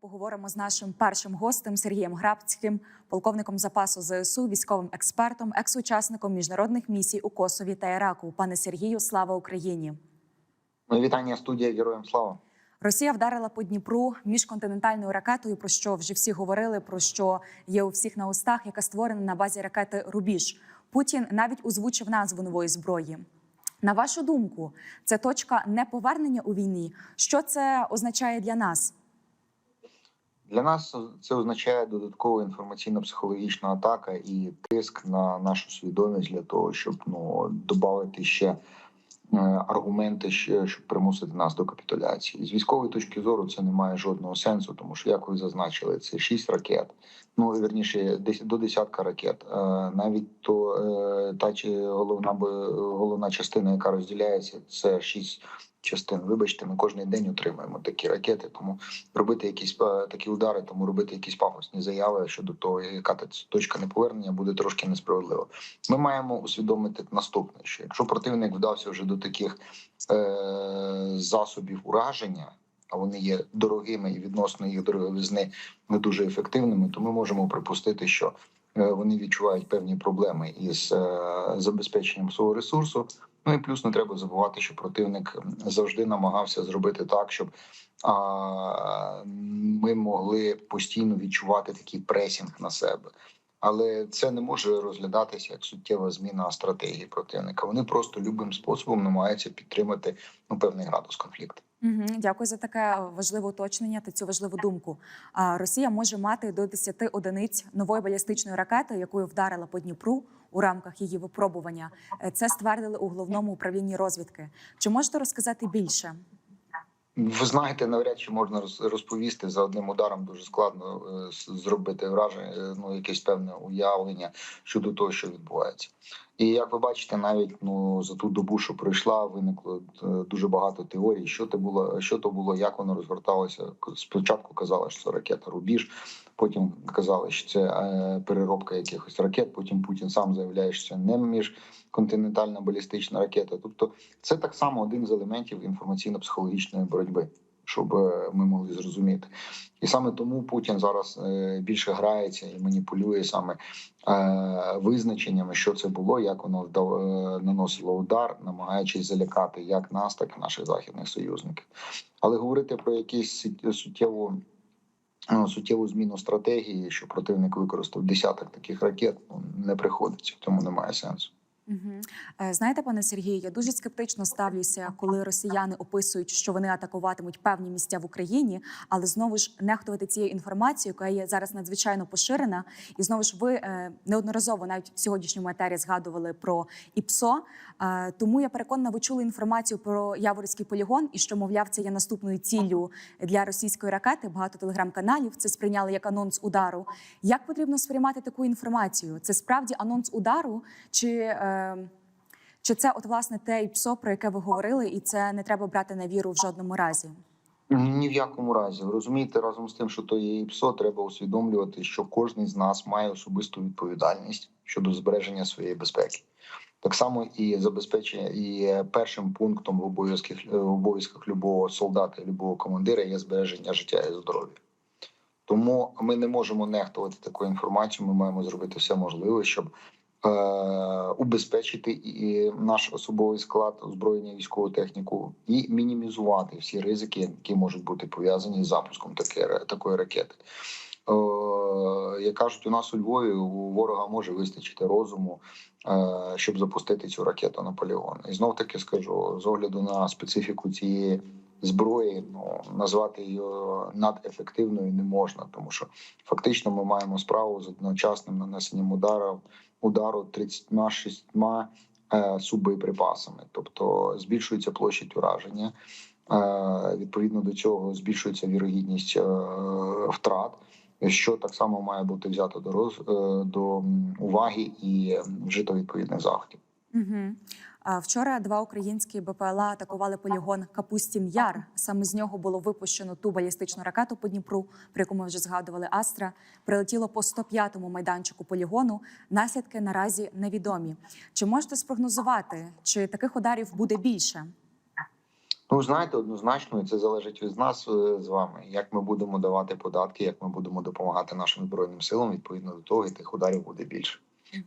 Поговоримо з нашим першим гостем Сергієм Грабським, полковником запасу ЗСУ, військовим експертом, екс-учасником міжнародних місій у Косові та Іраку. Пане Сергію, слава Україні! Ну, Вітання студія Героям Слава. Росія вдарила по Дніпру міжконтинентальною ракетою, про що вже всі говорили, про що є у всіх на устах, яка створена на базі ракети Рубіж. Путін навіть озвучив назву нової зброї. На вашу думку, це точка неповернення у війні. Що це означає для нас? Для нас це означає додаткова інформаційно-психологічна атака і тиск на нашу свідомість для того, щоб ну додати ще е, аргументи, щоб примусити нас до капітуляції. З військової точки зору це не має жодного сенсу, тому що як ви зазначили, це шість ракет. Ну вірніше, десь до десятка ракет. Е, Навіть то е, та чи головна головна частина, яка розділяється, це шість частин. Вибачте, ми кожен день отримуємо такі ракети. Тому робити якісь е, такі удари, тому робити якісь пафосні заяви щодо того, яка точка неповернення буде трошки несправедливо. Ми маємо усвідомити наступне: що якщо противник вдався вже до таких е, засобів ураження. А вони є дорогими і відносно їх дороговизни не дуже ефективними, то ми можемо припустити, що е, вони відчувають певні проблеми із е, забезпеченням свого ресурсу. Ну і плюс не треба забувати, що противник завжди намагався зробити так, щоб а, ми могли постійно відчувати такий пресінг на себе. Але це не може розглядатися як суттєва зміна стратегії противника. Вони просто любим способом намагаються підтримати ну певний градус конфлікту. Угу, дякую за таке важливе уточнення та цю важливу думку. А Росія може мати до 10 одиниць нової балістичної ракети, якою вдарила по Дніпру у рамках її випробування. Е, Це ствердили у головному управлінні розвідки. Чи можете розказати більше? Ви знаєте, навряд чи можна роз- розповісти за одним ударом. Дуже складно е, зробити враження, е, ну якесь певне уявлення щодо того, що відбувається. І як ви бачите, навіть ну за ту добу, що пройшла, виникло дуже багато теорій. Що це було, що то було, як воно розгорталося. Спочатку казали, що це ракета Рубіж, потім казали, що це е, переробка якихось ракет. Потім Путін сам заявляє, що це не міжконтинентальна балістична ракета. Тобто, це так само один з елементів інформаційно-психологічної боротьби, щоб е, ми могли зрозуміти. І саме тому Путін зараз е, більше грається і маніпулює саме визначеннями, що це було, як воно наносило удар, намагаючись залякати як нас, так і наших західних союзників. Але говорити про якісь сут- суттєву. Суттєву зміну стратегії, що противник використав десяток таких ракет, ну, не приходиться, тому немає сенсу. Угу. Знаєте, пане Сергію, я дуже скептично ставлюся, коли росіяни описують, що вони атакуватимуть певні місця в Україні, але знову ж нехтувати цією інформацією, яка є зараз надзвичайно поширена. І знову ж ви е, неодноразово навіть в сьогоднішньому етері згадували про ІПСО. Тому я переконана, ви чули інформацію про Яворівський полігон і що, мовляв, це є наступною ціллю для російської ракети. Багато телеграм-каналів це сприйняли як анонс удару. Як потрібно сприймати таку інформацію? Це справді анонс удару, чи, е, чи це от власне те ІПСО, про яке ви говорили, і це не треба брати на віру в жодному разі? Ні в якому разі. Ви розумієте, разом з тим, що то є ІПСО, треба усвідомлювати, що кожен з нас має особисту відповідальність щодо збереження своєї безпеки. Так само і забезпечення, і першим пунктом в обов'язках в обов'язках любого солдата, любого командира є збереження життя і здоров'я. Тому ми не можемо нехтувати такою інформацією. Ми маємо зробити все можливе, щоб е, убезпечити і наш особовий склад озброєння військову техніку і мінімізувати всі ризики, які можуть бути пов'язані з запуском таке, такої ракети. Е, як кажуть, у нас у Львові у ворога може вистачити розуму, е, щоб запустити цю ракету на полігон. І знов таки скажу з огляду на специфіку цієї зброї, ну назвати її надефективною не можна, тому що фактично ми маємо справу з одночасним нанесенням удару удару 36 е, суббоєприпасами, тобто збільшується площадь ураження. Е, Відповідно до цього збільшується вірогідність е, втрат, що так само має бути взято до роз е, до уваги і вжито відповідних заходів. Угу. Вчора два українські БПЛА атакували полігон Капустін Яр. Саме з нього було випущено ту балістичну ракету по Дніпру, про яку ми вже згадували. Астра прилетіло по 105-му майданчику полігону. Наслідки наразі невідомі. Чи можете спрогнозувати, чи таких ударів буде більше? Ну, знаєте, однозначно, і це залежить від нас е, з вами. Як ми будемо давати податки, як ми будемо допомагати нашим збройним силам, відповідно до того, і тих ударів буде більше.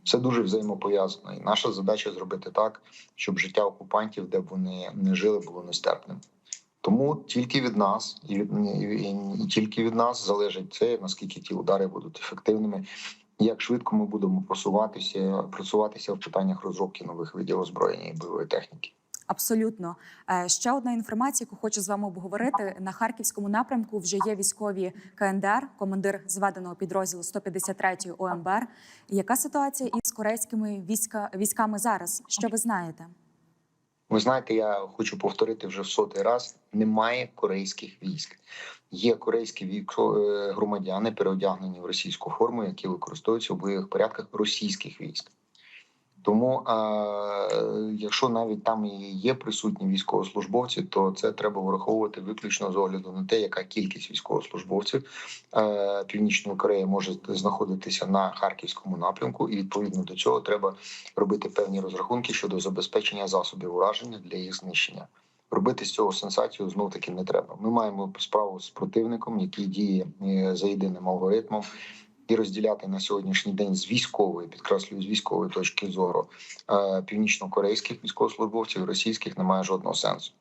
Все дуже взаємопов'язано. І наша задача зробити так, щоб життя окупантів, де б вони не жили, було нестерпним. Тому тільки від нас і від і, і, і тільки від нас залежить це, наскільки ті удари будуть ефективними, як швидко ми будемо просуватися, просуватися в питаннях розробки нових видів озброєння і бойової техніки. Абсолютно. Е, Ще одна інформація, яку хочу з вами обговорити. На харківському напрямку вже є військові КНДР, командир зведеного підрозділу 153-ї ОМБР. Яка ситуація із корейськими війська, військами зараз? Що ви знаєте? Ви знаєте, я хочу повторити вже в сотий раз: немає корейських військ. Є корейські е, громадяни, переодягнені в російську форму, які використовуються в бойових порядках російських військ. Тому, е, якщо навіть там і є присутні військовослужбовці, то це треба враховувати виключно з огляду на те, яка кількість військовослужбовців е, Північної Кореї може знаходитися на харківському напрямку, і відповідно до цього треба робити певні розрахунки щодо забезпечення засобів ураження для їх знищення. Робити з цього сенсацію знов таки не треба. Ми маємо справу з противником, який діє е, за єдиним алгоритмом, і розділяти на сьогоднішній день з військової, підкреслюю, з військової точки зору е, північно-корейських військовослужбовців, російських немає жодного сенсу.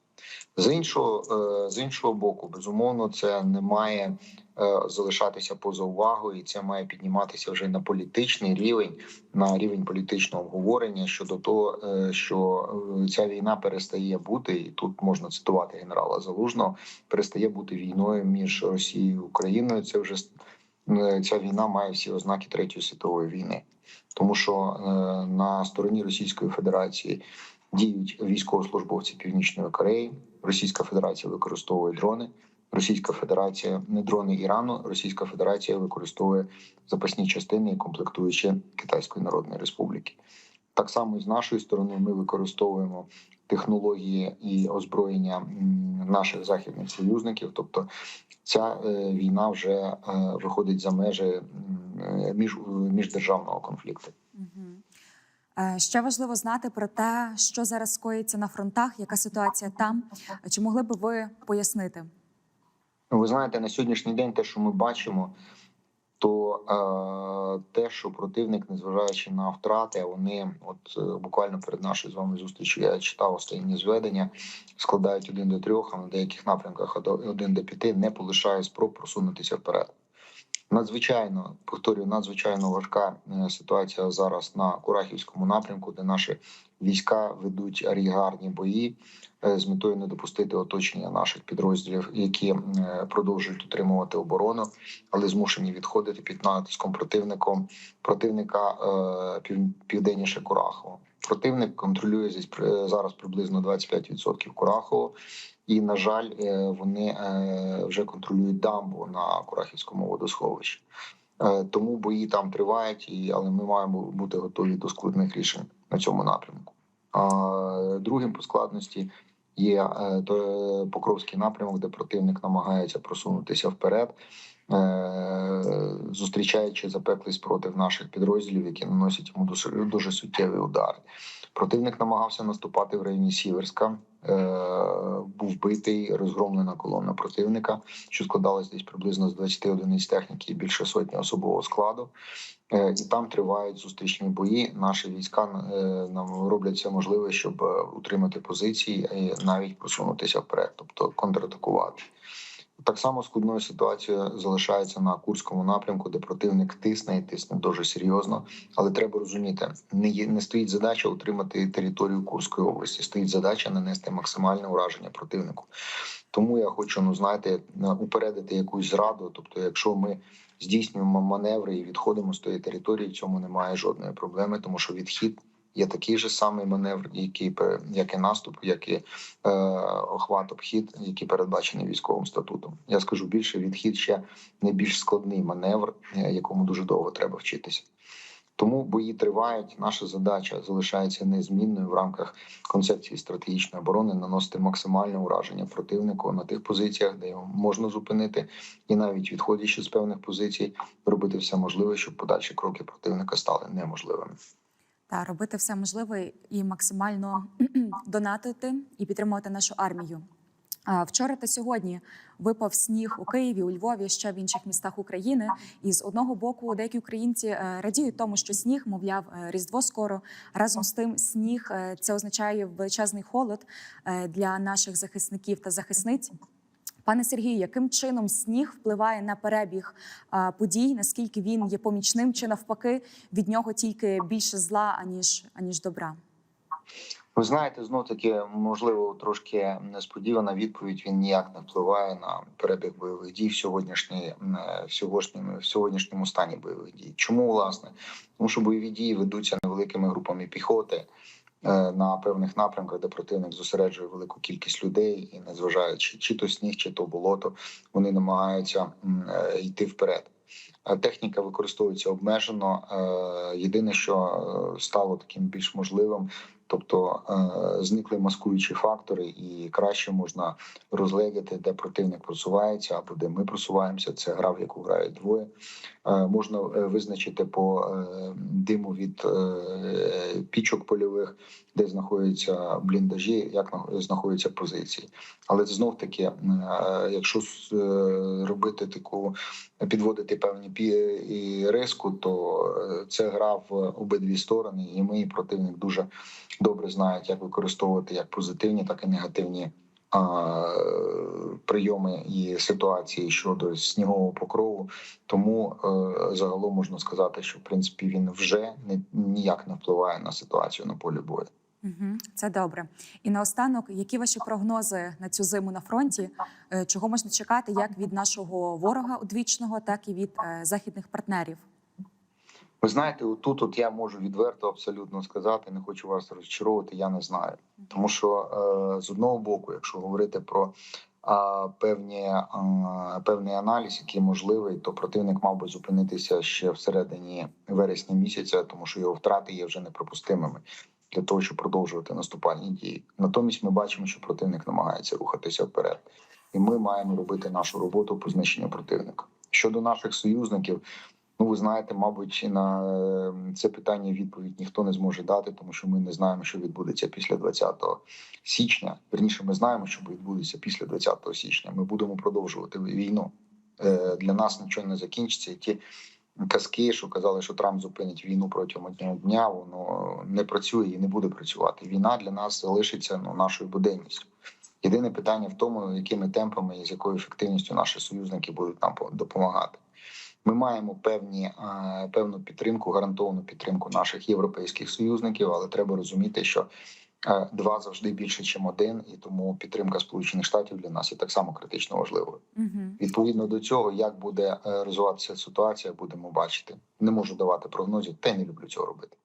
З іншого е, з іншого боку, безумовно, це не має е, залишатися поза увагою, і це має підніматися вже на політичний рівень, на рівень політичного обговорення щодо того, що ця війна перестає бути, і тут можна цитувати генерала Залужного, перестає бути війною між Росією і Україною. Це вже ця війна має всі ознаки третьої світової війни, тому що е, на стороні Російської Федерації діють військовослужбовці Північної Кореї. Російська Федерація використовує дрони. Російська Федерація не дрони Ірану. Російська Федерація використовує запасні частини і комплектуючі Китайської Народної Республіки. Так само і з нашої сторони ми використовуємо технології і озброєння наших західних союзників. Тобто, ця е, війна вже е, виходить за межі е, між міждержавного конфлікту. Ще важливо знати про те, що зараз скоїться на фронтах, яка ситуація там. Чи могли би ви пояснити? Ви знаєте, на сьогоднішній день те, що ми бачимо, то е, те, що противник, незважаючи на втрати, вони, от е, буквально перед нашою з вами зустрічю, я читав останні зведення, складають один до трьох, а на деяких напрямках од- один до п'яти, не полишає спроб просунутися вперед. Надзвичайно повторюю, надзвичайно важка е, ситуація зараз на Курахівському напрямку, де наші війська ведуть арігарні бої е, з метою не допустити оточення наших підрозділів, які е, продовжують утримувати оборону, але змушені відходити під натиском противником противника південніше Курахово. Противник контролює зараз приблизно 25% Курахово. І на жаль, е, вони е, вже контролюють дамбу на Курахівському водосховищі. Е, Тому бої там тривають, але ми маємо бути готові до складних рішень на цьому напрямку. Другим по складності є е, то Покровський напрямок, де противник намагається просунутися вперед, зустрічаючи запеклий спротив наших підрозділів, які наносять йому дуже суттєві удари. Противник намагався наступати в районі Сіверська. Е, був битий, розгромлена колона противника, що складалась десь приблизно з 20 одиниць техніки і більше сотні особового складу. Е, і там тривають зустрічні бої. Наші війська е, нам роблять все можливе, щоб утримати позиції і навіть просунутися вперед, тобто контратакувати. Так само складною ситуацією залишається на Курському напрямку, де противник тисне і тисне дуже серйозно. Але треба розуміти, не є не стоїть задача утримати територію Курської області. Стоїть задача нанести максимальне ураження противнику. Тому я хочу, ну знаєте, упередити якусь зраду. Тобто, якщо ми здійснюємо маневри і відходимо з тої території, в цьому немає жодної проблеми, тому що відхід. Є такий же самий маневр, який як і наступ, як і е, охват, обхід, які передбачені військовим статутом. Я скажу більше, відхід ще не більш складний маневр, е, якому дуже довго треба вчитися. Тому бої тривають. Наша задача залишається незмінною в рамках концепції стратегічної оборони наносити максимальне ураження противнику на тих позиціях, де його можна зупинити, і навіть відходячи з певних позицій, робити все можливе, щоб подальші кроки противника стали неможливими. Та робити все можливе і максимально донатити і підтримувати нашу армію. Вчора та сьогодні випав сніг у Києві, у Львові, ще в інших містах України. І з одного боку, деякі українці е, радіють тому, що сніг, мовляв, е, різдво скоро. Разом з тим, сніг е, це означає величезний холод для наших захисників та захисниць. Пане Сергію, яким чином сніг впливає на перебіг подій? Наскільки він є помічним, чи навпаки від нього тільки більше зла аніж аніж добра? Ви знаєте, знов таки можливо трошки несподівана відповідь. Він ніяк не впливає на перебіг бойових дій в сьогоднішній в сьогоднішньому в сьогоднішньому стані бойових дій. Чому власне? Тому що бойові дії ведуться невеликими групами піхоти е, на певних напрямках, де противник зосереджує велику кількість людей, і незважаючи чи то сніг, чи то болото, вони намагаються е, йти вперед. Е, Техніка використовується обмежено. Е, Єдине, що е, стало таким більш можливим, тобто е, зникли маскуючі фактори, і краще можна розглядати, де противник просувається або де ми просуваємося. Це гра, в яку грають двоє. Е, Можна е, визначити по диму від пічок польових, де знаходяться бліндажі, як на- знаходяться позиції. Але знов таки, якщо робити таку підводити певні і риску, то це гра в обидві сторони, і ми і противник дуже добре знають, як використовувати як позитивні, так і негативні а, прийоми і ситуації щодо снігового покрову. Тому е, загалом можна сказати, що в принципі він вже не ніяк не впливає на ситуацію на полі бою. Це добре. І наостанок, які ваші прогнози на цю зиму на фронті? Е, Чого можна чекати як від нашого ворога одвічного, так і від е, західних партнерів? Ви знаєте, тут от я можу відверто абсолютно сказати, не хочу вас розчаровувати, я не знаю. Тому що е, з одного боку, якщо говорити про певні, певний аналіз, який можливий, то противник мав би зупинитися ще всередині вересня місяця, тому що його втрати є вже неприпустимими для того, щоб продовжувати наступальні дії. Натомість ми бачимо, що противник намагається рухатися вперед, і ми маємо робити нашу роботу по знищенню противника. Щодо наших союзників. Ну, ви знаєте, мабуть, на е, це питання відповідь ніхто не зможе дати, тому що ми не знаємо, що відбудеться після 20 січня. Верніше, ми знаємо, що відбудеться після 20 січня. Ми будемо продовжувати війну. Е, Для нас нічого не закінчиться. І ті казки, що казали, що Трамп зупинить війну протягом одного дня, воно не працює і не буде працювати. Війна для нас залишиться ну, нашою буденністю. Єдине питання в тому, якими темпами і з якою ефективністю наші союзники будуть нам по- допомагати. Ми маємо певні е, певну підтримку, гарантовану підтримку наших європейських союзників, але треба розуміти, що е, два завжди більше, ніж один, і тому підтримка Сполучених Штатів для нас є так само критично важливою. Угу. Відповідно до цього, як буде е, розвиватися ситуація, будемо бачити. Не можу давати прогнозів, та й не люблю цього робити.